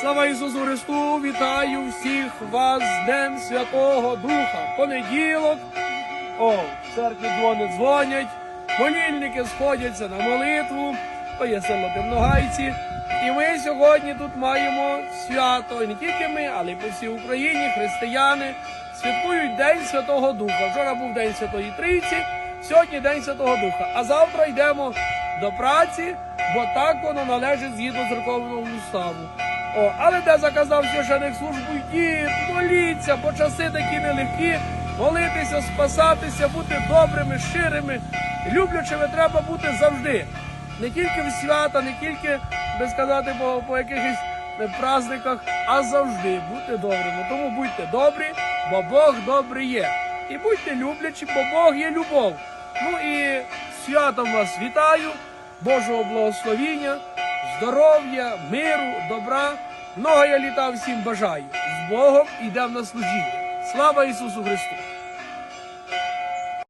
Слава Ісусу Христу! Вітаю всіх вас з Днем Святого Духа. Понеділок. О, в церкві дзвони дзвонять, молільники сходяться на молитву, то є село Темногайці. І ми сьогодні тут маємо свято. І не тільки ми, але й по всій Україні, християни святкують День Святого Духа. Вчора був День Святої Трійці, сьогодні День Святого Духа. А завтра йдемо до праці, бо так воно належить згідно церковного уставу. О, але де заказав священик службу, йдіть, моліться, бо часи такі нелегкі, молитися, спасатися, бути добрими, щирими, люблячими треба бути завжди. Не тільки в свята, не тільки, би сказати, по, по якихось праздниках, а завжди бути добрими. Тому будьте добрі, бо Бог добрий є. І будьте люблячі, бо Бог є любов. Ну і святом вас вітаю, Божого благословіння, здоров'я, миру, добра. Много я літа всім бажаю. З Богом йдемо на служіння. Слава Ісусу Христу!